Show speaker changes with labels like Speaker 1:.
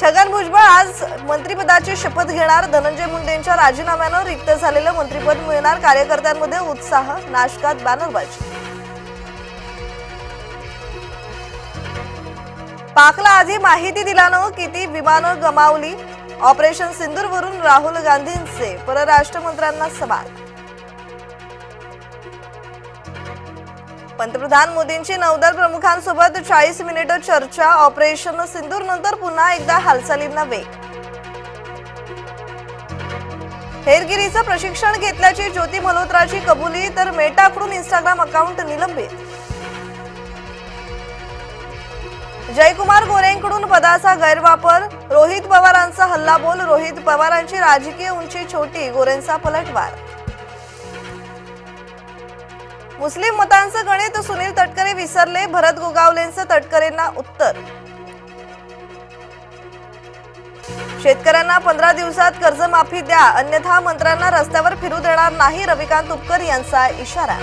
Speaker 1: छगन भुजबळ आज मंत्रिपदाची शपथ घेणार. धनंजय मुंडेंच्या राजीनाम्यानं रिक्त झालेलं मंत्रिपद मिळणार. कार्यकर्त्यांमध्ये उत्साह नाशकात बॅनरबाजी. पाकला आधी माहिती दिल्यानं किती विमानं गमावली? ऑपरेशन सिंदूरवरून राहुल गांधींचे परराष्ट्र मंत्र्यांना सवाल. पंतप्रधान मोदींची नौदल प्रमुखांसोबत चाळीस मिनिटं चर्चा ऑपरेशन सिंदूर नंतर पुन्हा एकदा हालचालींना वेग. हेरगिरीचं प्रशिक्षण घेतल्याची ज्योती मल्होत्राची कबुली तर मेटाकडून इंस्टाग्राम अकाउंट निलंबित. जयकुमार गोरेंकडून पदाचा गैरवापर रोहित पवारांचा हल्लाबोल रोहित पवारांची राजकीय उंची छोटी गोरेंचा पलटवार. मुस्लिम मतांचं गणित सुनील तटकरे विसरले भरत गोगावलेंचं तटकरेंना उत्तर. शेतकऱ्यांना पंधरा दिवसात कर्जमाफी द्या अन्यथा मंत्र्यांना रस्त्यावर फिरू देणार नाही रविकांत तुपकर यांचा इशारा.